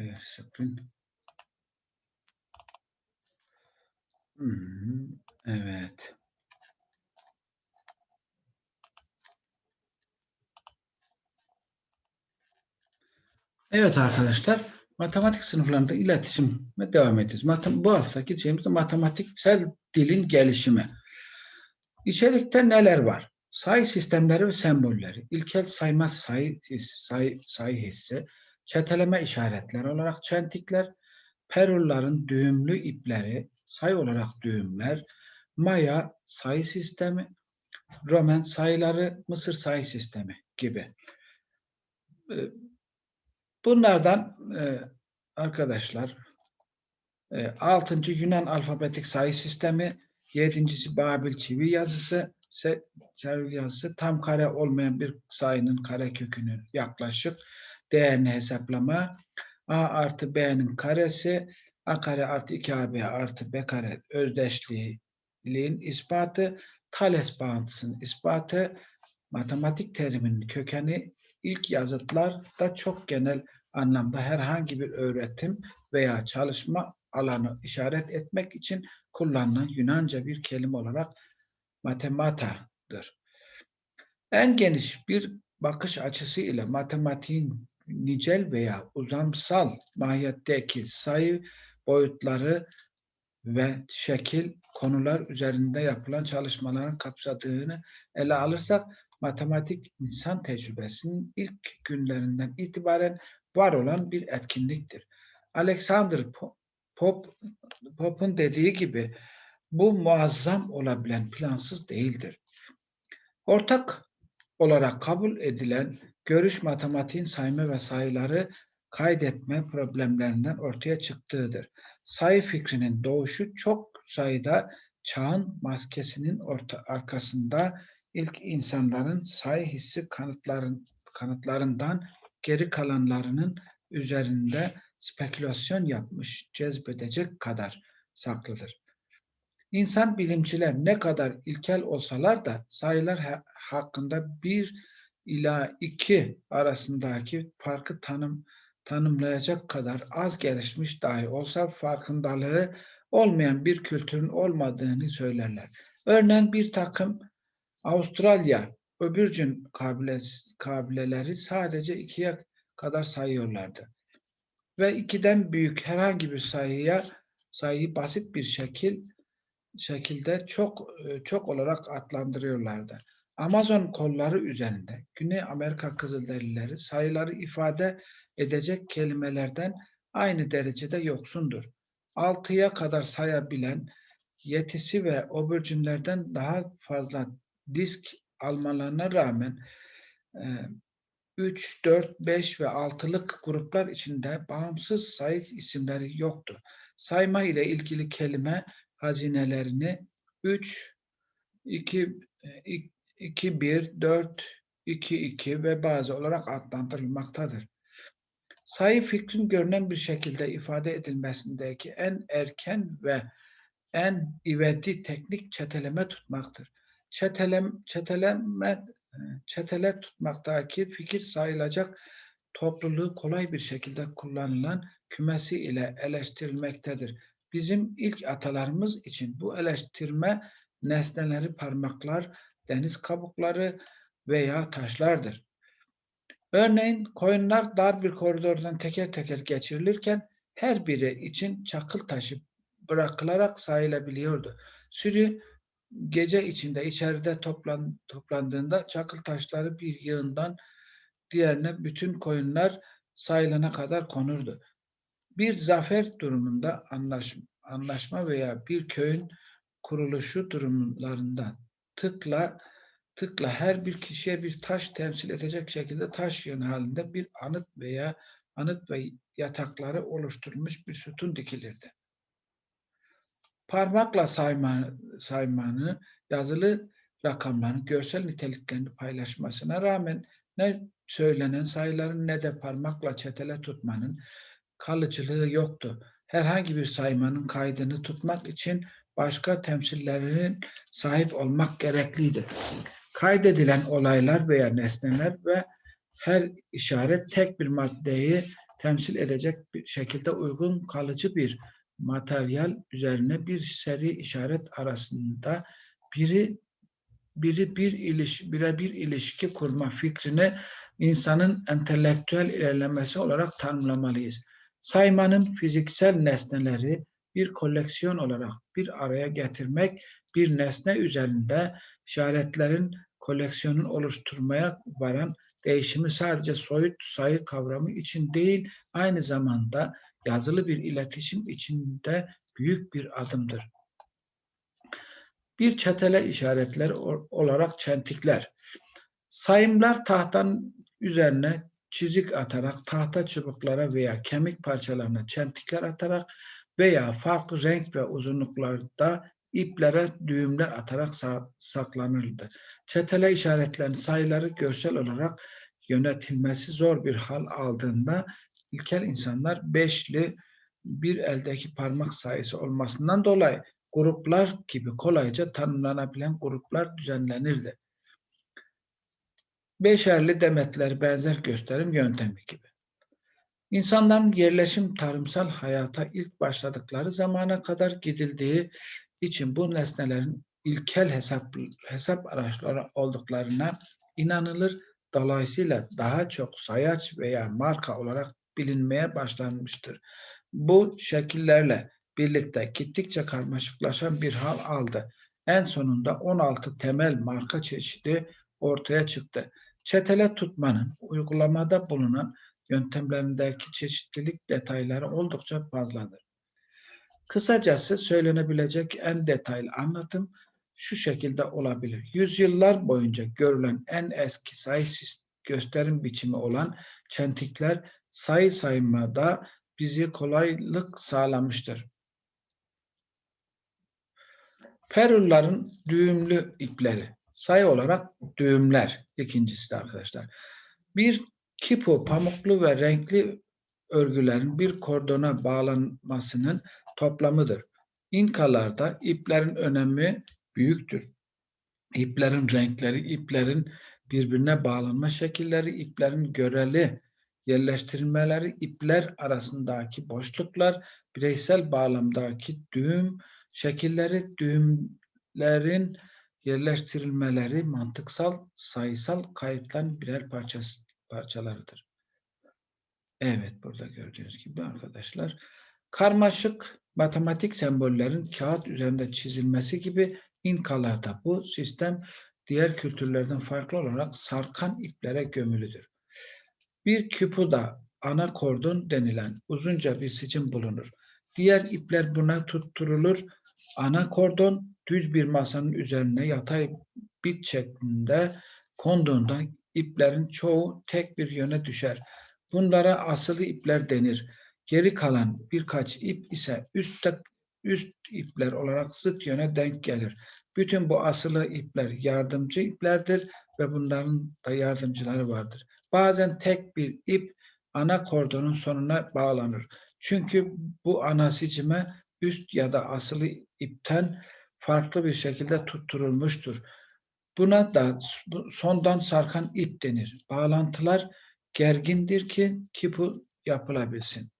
Share screen. Hmm, Evet. Evet arkadaşlar, matematik sınıflarında iletişime devam ediyoruz. Matem bu haftaki şeyimiz de matematiksel dilin gelişimi. İçerikte neler var? Sayı sistemleri ve sembolleri, ilkel sayma sayı, sayı, sayı hissi, çeteleme işaretleri olarak çentikler, perulların düğümlü ipleri, sayı olarak düğümler, Maya sayı sistemi, Roman sayıları, Mısır sayı sistemi gibi. Ee, Bunlardan e, arkadaşlar e, 6. Yunan alfabetik sayı sistemi, 7. Babil çivi yazısı, çivi yazısı tam kare olmayan bir sayının kare kökünü yaklaşık değerini hesaplama, a artı b'nin karesi, a kare artı 2ab artı b kare özdeşliğin ispatı, Thales bağıntısının ispatı, matematik teriminin kökeni ilk yazıtlarda çok genel anlamda herhangi bir öğretim veya çalışma alanı işaret etmek için kullanılan Yunanca bir kelime olarak matemata'dır. En geniş bir bakış açısı ile matematiğin nicel veya uzamsal mahiyetteki sayı boyutları ve şekil konular üzerinde yapılan çalışmaların kapsadığını ele alırsak matematik insan tecrübesinin ilk günlerinden itibaren var olan bir etkinliktir. Alexander Pop, dediği gibi bu muazzam olabilen plansız değildir. Ortak olarak kabul edilen görüş matematiğin sayma ve sayıları kaydetme problemlerinden ortaya çıktığıdır. Sayı fikrinin doğuşu çok sayıda çağın maskesinin orta, arkasında ilk insanların sayı hissi kanıtların, kanıtlarından geri kalanlarının üzerinde spekülasyon yapmış, cezbedecek kadar saklıdır. İnsan bilimciler ne kadar ilkel olsalar da sayılar hakkında bir ila iki arasındaki farkı tanım tanımlayacak kadar az gelişmiş dahi olsa farkındalığı olmayan bir kültürün olmadığını söylerler. Örneğin bir takım Avustralya öbürcün kabiles, kabileleri sadece ikiye kadar sayıyorlardı. Ve ikiden büyük herhangi bir sayıya sayıyı basit bir şekil şekilde çok çok olarak adlandırıyorlardı. Amazon kolları üzerinde Güney Amerika Kızılderilileri sayıları ifade edecek kelimelerden aynı derecede yoksundur. Altıya kadar sayabilen yetisi ve oburcünlerden daha fazla disk almalarına rağmen 3, 4, 5 ve 6'lık gruplar içinde bağımsız sayı isimleri yoktu. Sayma ile ilgili kelime hazinelerini 3, 2, 2, 1, 4, 2, 2 ve bazı olarak adlandırılmaktadır. Sayı fikrin görünen bir şekilde ifade edilmesindeki en erken ve en ivedi teknik çeteleme tutmaktır. Çetelem, çeteleme çetele tutmaktaki fikir sayılacak topluluğu kolay bir şekilde kullanılan kümesi ile eleştirilmektedir. Bizim ilk atalarımız için bu eleştirme nesneleri parmaklar, deniz kabukları veya taşlardır. Örneğin koyunlar dar bir koridordan teker teker geçirilirken her biri için çakıl taşı bırakılarak sayılabiliyordu. Sürü gece içinde içeride toplan, toplandığında çakıl taşları bir yığından diğerine bütün koyunlar sayılana kadar konurdu. Bir zafer durumunda anlaşma, anlaşma veya bir köyün kuruluşu durumlarında tıkla tıkla her bir kişiye bir taş temsil edecek şekilde taş yön halinde bir anıt veya anıt ve yatakları oluşturulmuş bir sütun dikilirdi parmakla sayma, saymanı, yazılı rakamların görsel niteliklerini paylaşmasına rağmen ne söylenen sayıların ne de parmakla çetele tutmanın kalıcılığı yoktu. Herhangi bir saymanın kaydını tutmak için başka temsillerinin sahip olmak gerekliydi. Kaydedilen olaylar veya nesneler ve her işaret tek bir maddeyi temsil edecek bir şekilde uygun kalıcı bir materyal üzerine bir seri işaret arasında biri biri bir iliş, birebir ilişki kurma fikrini insanın entelektüel ilerlemesi olarak tanımlamalıyız. Saymanın fiziksel nesneleri bir koleksiyon olarak bir araya getirmek, bir nesne üzerinde işaretlerin koleksiyonun oluşturmaya varan değişimi sadece soyut sayı kavramı için değil, aynı zamanda yazılı bir iletişim içinde büyük bir adımdır. Bir çetele işaretleri o- olarak çentikler. Sayımlar tahtanın üzerine çizik atarak tahta çubuklara veya kemik parçalarına çentikler atarak veya farklı renk ve uzunluklarda iplere düğümler atarak sa- saklanırdı. Çetele işaretlerin sayıları görsel olarak yönetilmesi zor bir hal aldığında ilkel insanlar beşli bir eldeki parmak sayısı olmasından dolayı gruplar gibi kolayca tanımlanabilen gruplar düzenlenirdi. Beşerli demetler benzer gösterim yöntemi gibi. İnsanların yerleşim tarımsal hayata ilk başladıkları zamana kadar gidildiği için bu nesnelerin ilkel hesap, hesap araçları olduklarına inanılır. Dolayısıyla daha çok sayaç veya marka olarak bilinmeye başlanmıştır. Bu şekillerle birlikte gittikçe karmaşıklaşan bir hal aldı. En sonunda 16 temel marka çeşidi ortaya çıktı. Çetele tutmanın uygulamada bulunan yöntemlerindeki çeşitlilik detayları oldukça fazladır. Kısacası söylenebilecek en detaylı anlatım şu şekilde olabilir. Yüzyıllar boyunca görülen en eski sayı gösterim biçimi olan çentikler sayı saymada bizi kolaylık sağlamıştır. Perulların düğümlü ipleri. Sayı olarak düğümler. ikincisi arkadaşlar. Bir kipo pamuklu ve renkli örgülerin bir kordona bağlanmasının toplamıdır. İnkalarda iplerin önemi büyüktür. İplerin renkleri, iplerin birbirine bağlanma şekilleri, iplerin göreli yerleştirilmeleri, ipler arasındaki boşluklar, bireysel bağlamdaki düğüm şekilleri, düğümlerin yerleştirilmeleri mantıksal, sayısal kayıtların birer parçası, parçalarıdır. Evet, burada gördüğünüz gibi arkadaşlar. Karmaşık matematik sembollerin kağıt üzerinde çizilmesi gibi İnkalarda bu sistem diğer kültürlerden farklı olarak sarkan iplere gömülüdür. Bir küpuda ana kordon denilen uzunca bir sicim bulunur. Diğer ipler buna tutturulur. Ana kordon düz bir masanın üzerine yatay bit şeklinde konduğunda iplerin çoğu tek bir yöne düşer. Bunlara asılı ipler denir. Geri kalan birkaç ip ise üstte üst ipler olarak zıt yöne denk gelir. Bütün bu asılı ipler yardımcı iplerdir ve bunların da yardımcıları vardır. Bazen tek bir ip ana kordonun sonuna bağlanır. Çünkü bu ana sicime üst ya da asılı ipten farklı bir şekilde tutturulmuştur. Buna da sondan sarkan ip denir. Bağlantılar gergindir ki ki bu yapılabilsin.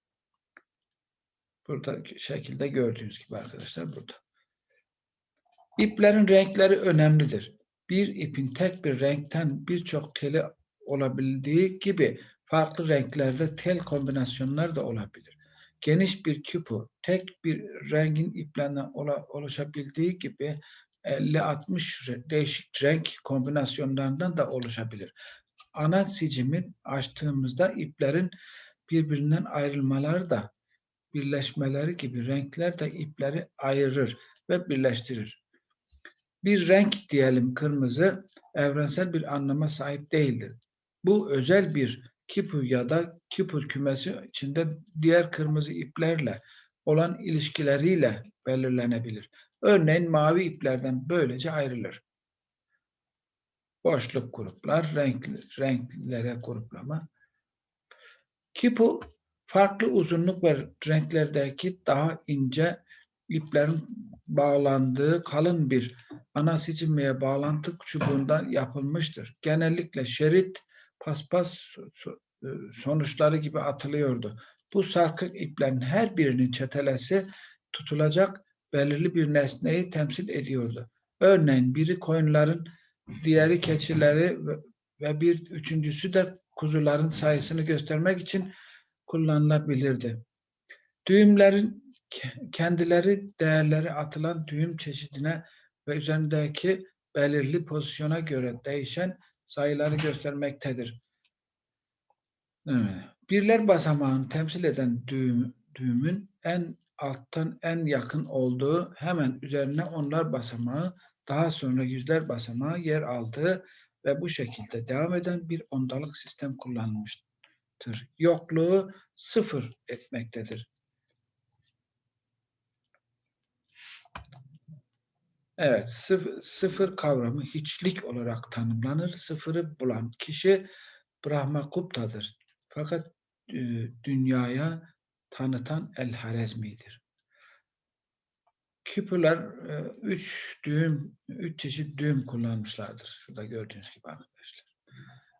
Burada şekilde gördüğünüz gibi arkadaşlar burada. İplerin renkleri önemlidir. Bir ipin tek bir renkten birçok teli olabildiği gibi farklı renklerde tel kombinasyonlar da olabilir. Geniş bir küpü tek bir rengin iplerinden oluşabildiği gibi 50-60 değişik renk kombinasyonlarından da oluşabilir. Ana sicimi açtığımızda iplerin birbirinden ayrılmaları da birleşmeleri gibi renkler de ipleri ayırır ve birleştirir. Bir renk diyelim kırmızı evrensel bir anlama sahip değildir. Bu özel bir kipu ya da kipul kümesi içinde diğer kırmızı iplerle olan ilişkileriyle belirlenebilir. Örneğin mavi iplerden böylece ayrılır. Boşluk gruplar, renkli, renklere gruplama. Kipu farklı uzunluk ve renklerdeki daha ince iplerin bağlandığı kalın bir ana sicimeye bağlantı çubuğundan yapılmıştır. Genellikle şerit, paspas e, sonuçları gibi atılıyordu. Bu sarkık iplerin her birinin çetelesi tutulacak belirli bir nesneyi temsil ediyordu. Örneğin biri koyunların, diğeri keçileri ve- bir üçüncüsü de kuzuların sayısını göstermek için kullanılabilirdi. Düğümlerin ke- kendileri değerleri atılan düğüm çeşidine ve üzerindeki belirli pozisyona göre değişen sayıları göstermektedir. Birler basamağını temsil eden düğüm, düğümün en alttan en yakın olduğu hemen üzerine onlar basamağı daha sonra yüzler basamağı yer aldığı ve bu şekilde devam eden bir ondalık sistem kullanılmıştır. Yokluğu sıfır etmektedir. Evet, sıfır, sıfır kavramı hiçlik olarak tanımlanır. Sıfırı bulan kişi Brahmagupta'dır. Fakat e, dünyaya tanıtan El-Harezmi'dir. Küpüler e, üç düğüm, üç çeşit düğüm kullanmışlardır. Şurada gördüğünüz gibi arkadaşlar.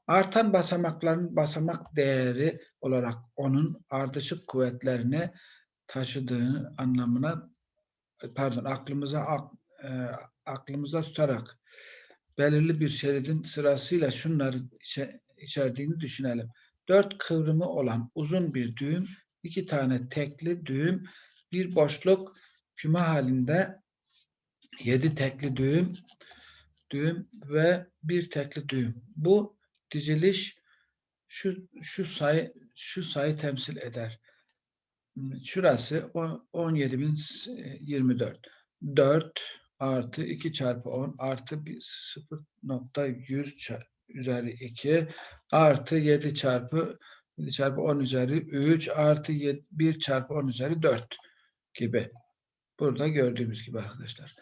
Artan basamakların basamak değeri olarak onun ardışık kuvvetlerini taşıdığı anlamına pardon aklımıza ak- e, aklımıza tutarak belirli bir şeridin sırasıyla şunları içe- içerdiğini düşünelim. Dört kıvrımı olan uzun bir düğüm, iki tane tekli düğüm, bir boşluk küme halinde yedi tekli düğüm, düğüm ve bir tekli düğüm. Bu diziliş şu şu sayı şu sayı temsil eder. Şurası o- 17.024. 4 artı 2 çarpı 10 artı bir 0.100 ça- üzeri 2 artı 7 çarpı 7 çarpı 10 üzeri 3 artı 1 çarpı 10 üzeri 4 gibi. Burada gördüğümüz gibi arkadaşlar.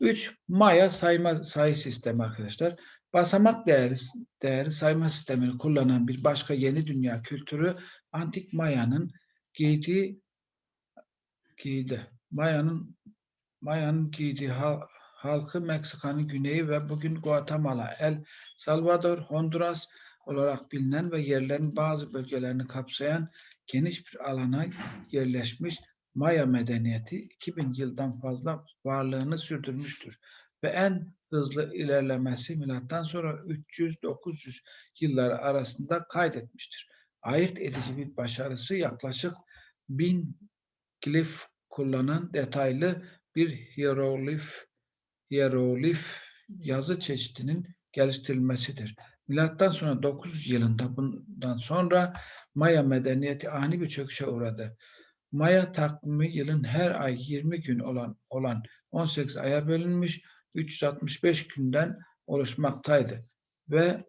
3 Maya sayma sayı sistemi arkadaşlar. Basamak değeri, değeri sayma sistemini kullanan bir başka yeni dünya kültürü antik Maya'nın giydiği giydi. Maya'nın Maya'nın giydiği hal- halkı Meksika'nın güneyi ve bugün Guatemala, El Salvador, Honduras olarak bilinen ve yerlerin bazı bölgelerini kapsayan geniş bir alana yerleşmiş Maya medeniyeti 2000 yıldan fazla varlığını sürdürmüştür ve en hızlı ilerlemesi milattan sonra 300-900 yılları arasında kaydetmiştir. Ayırt edici bir başarısı yaklaşık 1000 glif kullanan detaylı bir hieroglif hieroglif yazı çeşidinin geliştirilmesidir. Milattan sonra 900 yılında bundan sonra Maya medeniyeti ani bir çöküşe uğradı. Maya takvimi yılın her ay 20 gün olan olan 18 aya bölünmüş 365 günden oluşmaktaydı ve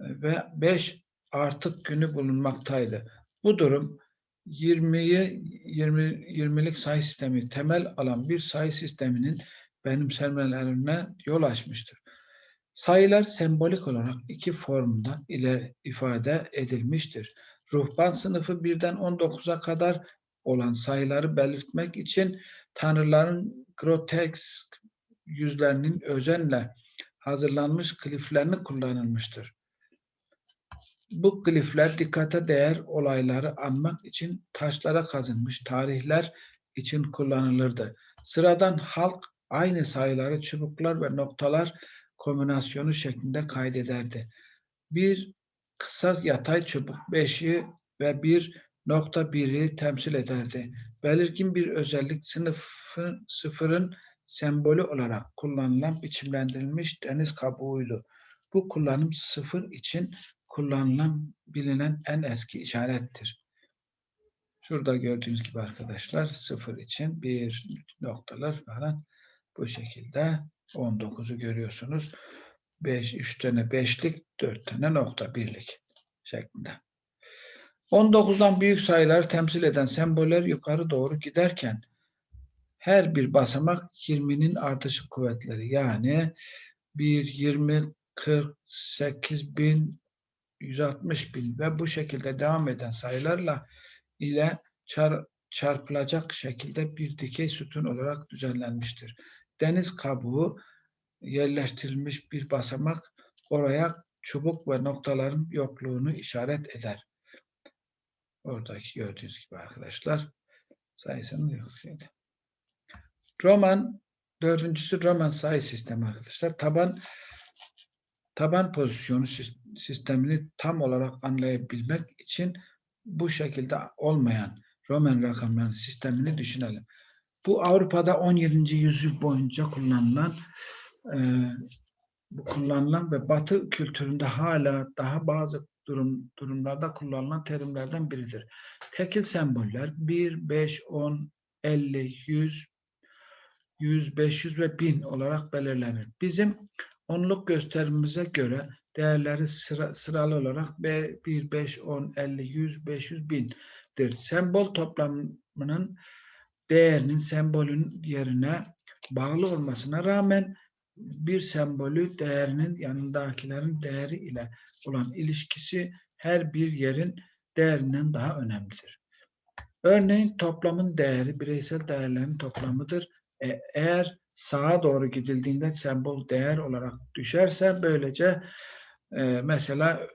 ve 5 artık günü bulunmaktaydı. Bu durum 20'yi 20 20'lik sayı sistemi temel alan bir sayı sisteminin benimsenmelerine yol açmıştır. Sayılar sembolik olarak iki formda iler ifade edilmiştir. Ruhban sınıfı birden 19'a kadar olan sayıları belirtmek için tanrıların grotesk yüzlerinin özenle hazırlanmış kliflerini kullanılmıştır. Bu glifler dikkate değer olayları anmak için taşlara kazınmış tarihler için kullanılırdı. Sıradan halk aynı sayıları çubuklar ve noktalar kombinasyonu şeklinde kaydederdi. Bir kısa yatay çubuk beşi ve bir nokta biri temsil ederdi. Belirgin bir özellik sınıfın sıfırın sembolü olarak kullanılan biçimlendirilmiş deniz kabuğuydu. Bu kullanım sıfır için kullanılan bilinen en eski işarettir. Şurada gördüğünüz gibi arkadaşlar sıfır için bir noktalar falan bu şekilde 19'u görüyorsunuz. 5, 3 tane beşlik, 4 tane nokta birlik şeklinde. 19'dan büyük sayıları temsil eden semboller yukarı doğru giderken her bir basamak 20'nin ardışık kuvvetleri yani 1, 20, 48 bin, 160 bin ve bu şekilde devam eden sayılarla ile çar, çarpılacak şekilde bir dikey sütun olarak düzenlenmiştir. Deniz kabuğu yerleştirilmiş bir basamak oraya çubuk ve noktaların yokluğunu işaret eder. Oradaki gördüğünüz gibi arkadaşlar sayısının yok. Roman dördüncüsü Roman sayı sistemi arkadaşlar. Taban taban pozisyonu sis- sistemini tam olarak anlayabilmek için bu şekilde olmayan Roman rakamlarının sistemini düşünelim. Bu Avrupa'da 17. yüzyıl boyunca kullanılan e, kullanılan ve Batı kültüründe hala daha bazı durum durumlarda kullanılan terimlerden biridir. Tekil semboller 1, 5, 10, 50, 100, 100, 500 ve 1000 olarak belirlenir. Bizim onluk gösterimimize göre değerleri sıra, sıralı olarak B, 1, 5, 10, 50, 100, 500, 1000'dir. Sembol toplamının değerinin sembolün yerine bağlı olmasına rağmen bir sembolü değerinin yanındakilerin değeri ile olan ilişkisi her bir yerin değerinden daha önemlidir. Örneğin toplamın değeri bireysel değerlerin toplamıdır. E, eğer sağa doğru gidildiğinde sembol değer olarak düşerse böylece e, mesela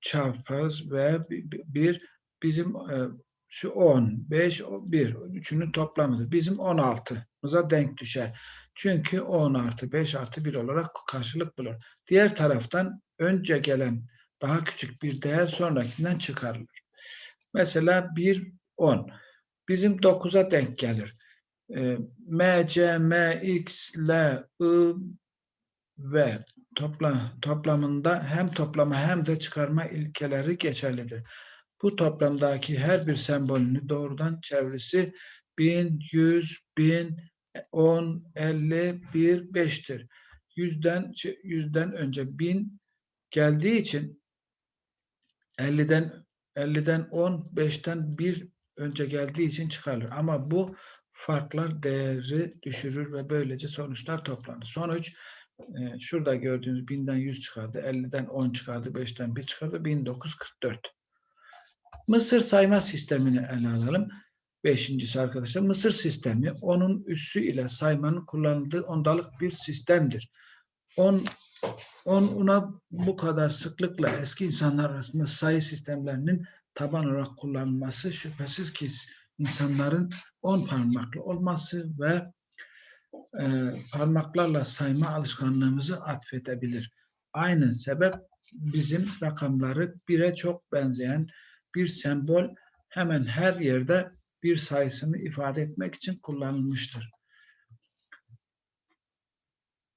çarparız ve bi- bi- bir bizim e, şu 10, 5, 1, üçünün toplamıdır. Bizim 16'mıza denk düşer. Çünkü 10 artı 5 artı 1 olarak karşılık bulur. Diğer taraftan önce gelen daha küçük bir değer sonrakinden çıkarılır. Mesela 1, 10. Bizim 9'a denk gelir. Ee, M, C, M, X, L, I ve topla, toplamında hem toplama hem de çıkarma ilkeleri geçerlidir. Bu toplamdaki her bir sembolünü doğrudan çevresi 1000, 100, 1000, 10, 50, 1, 5'tir. Yüzden, yüzden önce 1000 geldiği için 50'den 50'den 10, 5'ten 1 önce geldiği için çıkarılır. Ama bu farklar değeri düşürür ve böylece sonuçlar toplanır. Sonuç e, şurada gördüğünüz 1000'den 100 çıkardı, 50'den 10 çıkardı, 5'ten 1 çıkardı, 1944. Mısır sayma sistemini ele alalım. Beşincisi arkadaşlar Mısır sistemi onun üssü ile saymanın kullanıldığı ondalık bir sistemdir. On, on ona bu kadar sıklıkla eski insanlar arasında sayı sistemlerinin taban olarak kullanılması şüphesiz ki insanların on parmaklı olması ve e, parmaklarla sayma alışkanlığımızı atfedebilir. Aynı sebep bizim rakamları bire çok benzeyen bir sembol hemen her yerde bir sayısını ifade etmek için kullanılmıştır.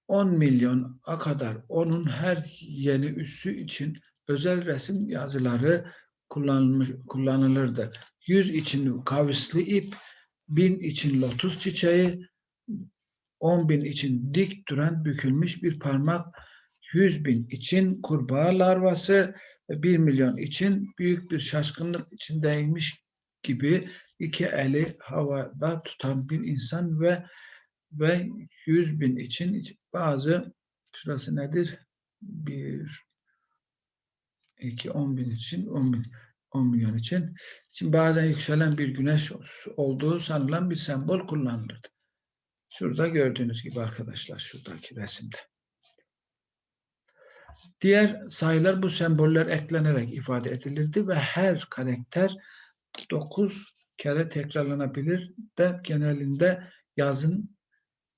10 milyona kadar onun her yeni üssü için özel resim yazıları kullanılmış, kullanılırdı. 100 için kavisli ip, 1000 için lotus çiçeği, 10 bin için dik duran bükülmüş bir parmak, 100 bin için kurbağa larvası, 1 milyon için büyük bir şaşkınlık içindeymiş gibi iki eli havada tutan bir insan ve ve 100 bin için bazı şurası nedir? Bir, iki, on bin için, on bin, on milyon için. Şimdi bazen yükselen bir güneş olduğu sanılan bir sembol kullanılırdı. Şurada gördüğünüz gibi arkadaşlar şuradaki resimde. Diğer sayılar bu semboller eklenerek ifade edilirdi ve her karakter 9 kere tekrarlanabilir de genelinde yazın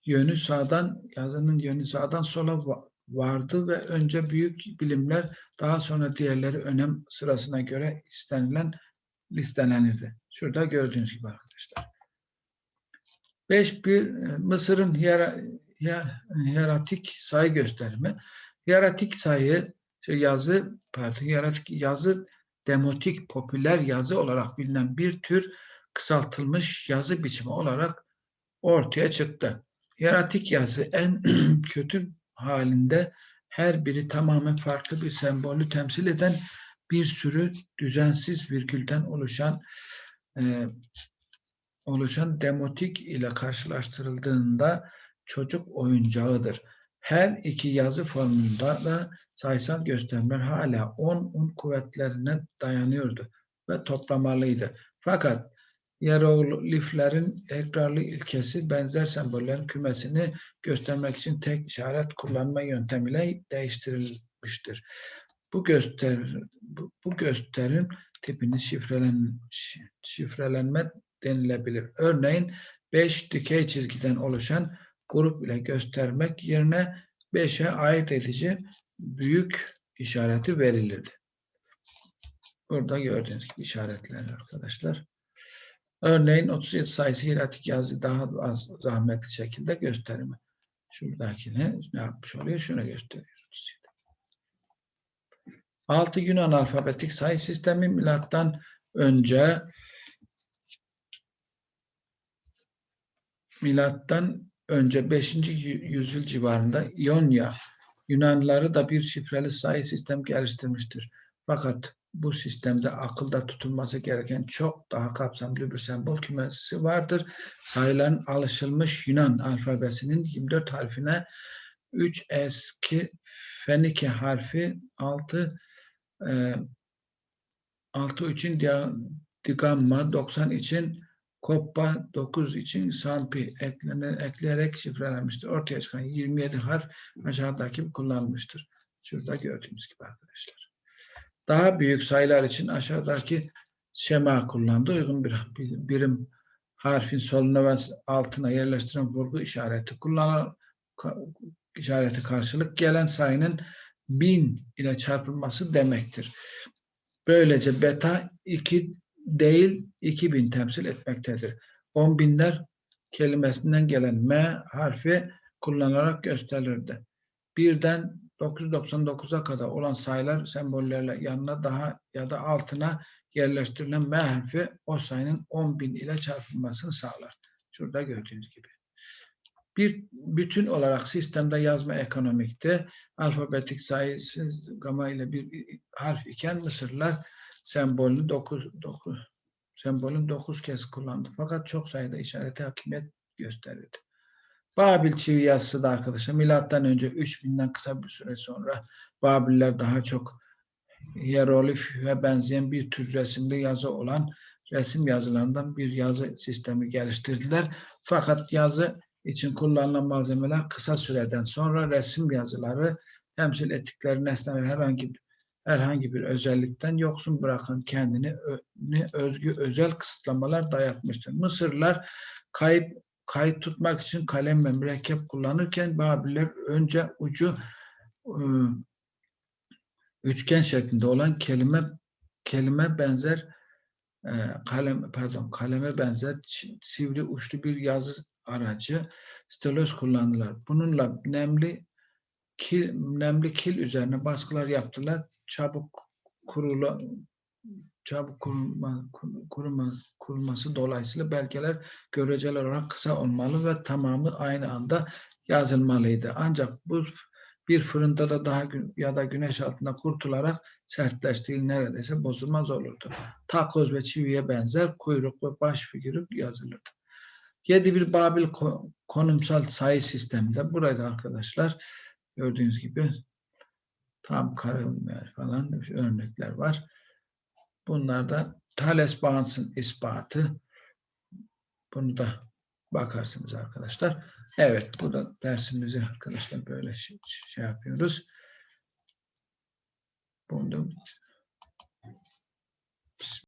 yönü sağdan yazının yönü sağdan sola vardı ve önce büyük bilimler daha sonra diğerleri önem sırasına göre istenilen listelenirdi. Şurada gördüğünüz gibi arkadaşlar. 5 bir Mısır'ın hiyeratik sayı gösterimi. Hiyeratik sayı şey yazı pardon hiyeratik yazı demotik popüler yazı olarak bilinen bir tür kısaltılmış yazı biçimi olarak ortaya çıktı. Hiyeratik yazı en kötü halinde her biri tamamen farklı bir sembolü temsil eden bir sürü düzensiz virgülden oluşan e, oluşan demotik ile karşılaştırıldığında çocuk oyuncağıdır. Her iki yazı formunda da sayısal gösterimler hala 10 un kuvvetlerine dayanıyordu ve toplamalıydı. Fakat hierogliflerin tekrarlı ilkesi benzer sembollerin kümesini göstermek için tek işaret kullanma yöntemiyle değiştirilmiştir. Bu göster bu, bu gösterim tipini şifrelen, şi- şifrelenme denilebilir. Örneğin 5 dikey çizgiden oluşan grup ile göstermek yerine 5'e ait edici büyük işareti verilirdi. Burada gördüğünüz gibi işaretler arkadaşlar. Örneğin 37 sayısı hieratik yazı daha az zahmetli şekilde gösterimi. Şuradakini ne yapmış oluyor? Şunu gösteriyoruz. 6 Yunan alfabetik sayı sistemi milattan önce milattan önce 5. yü- yüzyıl civarında İonya Yunanlıları da bir şifreli sayı sistem geliştirmiştir. Fakat bu sistemde akılda tutulması gereken çok daha kapsamlı bir sembol kümesi vardır. Sayıların alışılmış Yunan alfabesinin 24 harfine 3 eski Fenike harfi 6 e, 6 için digamma 90 için Koppa 9 için Sampi eklene, ekleyerek şifrelenmiştir. Ortaya çıkan 27 harf aşağıdaki kullanılmıştır. Şurada gördüğümüz gibi arkadaşlar. Daha büyük sayılar için aşağıdaki şema kullandı. Uygun bir bir- birim harfin soluna ve altına yerleştiren vurgu işareti kullanan ka- işareti karşılık gelen sayının bin ile çarpılması demektir. Böylece beta 2 değil 2000 temsil etmektedir. On binler kelimesinden gelen M harfi kullanarak gösterilirdi. Birden 999'a kadar olan sayılar sembollerle yanına daha ya da altına yerleştirilen M harfi o sayının 10 bin ile çarpılmasını sağlar. Şurada gördüğünüz gibi. Bir bütün olarak sistemde yazma ekonomikte alfabetik sayısız gama ile bir harf iken Mısırlılar sembolünü 9, 9 sembolün 9 kez kullandı. Fakat çok sayıda işarete hakimiyet gösterildi. Babil çivi yazısı da arkadaşlar milattan önce 3000'den kısa bir süre sonra Babiller daha çok hieroglif ve benzeyen bir tür resimli yazı olan resim yazılarından bir yazı sistemi geliştirdiler. Fakat yazı için kullanılan malzemeler kısa süreden sonra resim yazıları temsil ettikleri nesneler herhangi herhangi bir özellikten yoksun bırakan kendini özgü özel kısıtlamalar dayatmıştır. Mısırlılar kayıp kayıt tutmak için kalem ve mürekkep kullanırken Babiller önce ucu ıı, üçgen şeklinde olan kelime kelime benzer e, kalem pardon kaleme benzer sivri uçlu bir yazı aracı stylus kullandılar. Bununla nemli kil, nemli kil üzerine baskılar yaptılar. Çabuk kurula çabuk kuruma, kur- kuruma, kurulması dolayısıyla belgeler göreceli olarak kısa olmalı ve tamamı aynı anda yazılmalıydı. Ancak bu bir fırında da daha ya da güneş altında kurtularak sertleştiği neredeyse bozulmaz olurdu. Takoz ve çiviye benzer kuyruk ve baş figürü yazılırdı. Yedi bir Babil ko- konumsal sayı sisteminde burada arkadaşlar gördüğünüz gibi tam kare olmayan falan örnekler var. Bunlar da Thales Bounce'ın ispatı. Bunu da bakarsınız arkadaşlar. Evet, burada dersimizi arkadaşlar böyle şey, şey yapıyoruz. Bunu da